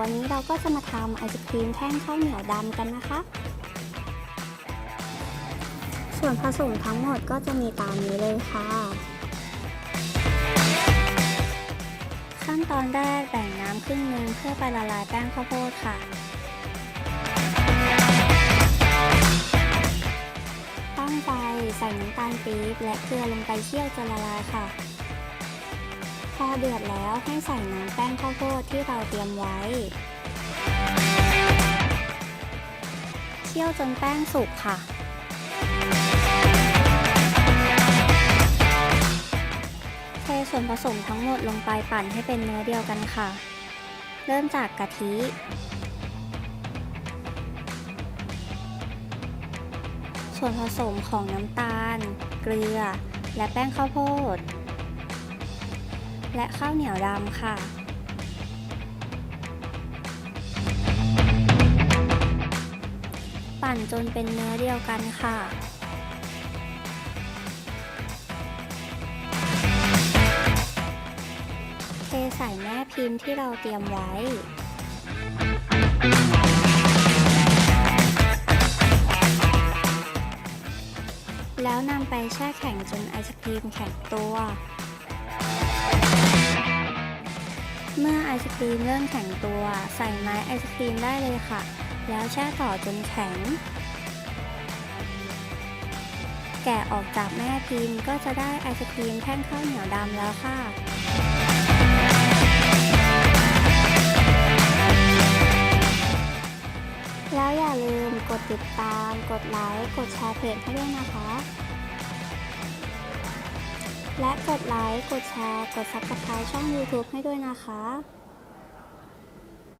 วันนี้เราก็จะมาทำไอศครีมแท่งข้าวเหนียวดำกันนะคะ ส่วนผสมทั้งหมดก็จะมีตามนี้เลยค่ะ ขั้นตอนแรกแบ่งน้ำครึ่งหนึงเพื่อไปละลายแป้งข้าวโพดค่ะ ตั้งไฟใส่น้ำตาลปี๊บและเกลือลงไปเคี่ยวจนละลายค่ะ พอเดือดแล้วให้ใส่น้ำแป้งข้าวโพดที่เราเตรียมไว้ เคี่ยวจนแป้งสุกค่ะ เทส่วนผสมทั้งหมดลงไปปั่นให้เป็นเนื้อเดียวกันค่ะ เริ่มจากกะทิส่วนผสมของน้ำตาล เกลือ และแป้งข้าวโพด และข้าวเหนียวดำค่ะ ปั่นจนเป็นเนื้อเดียวกันค่ะเทใส่แม่พิมพ์ที่เราเตรียมไว้ แล้วนำไปแช่แข็งจนไอศครีมแข็งตัว เมื่อไอศครีมเริ่มแข็งตัว ใส่ไม้ไอศครีมได้เลยค่ะ แล้วแช่ต่อจนแข็ง แกะออกจากแม่พิมพ์ก็จะได้ไอศครีมแท่งข้าวเหนียวดำแล้วค่ะแล้วอย่าลืมกดติดตาม กดไลค์ กดแชร์เพจให้ด้วยนะคะ และกดไลค์ กดแชร์ กด Subscribe ช่อง YouTube ให้ด้วยนะคะ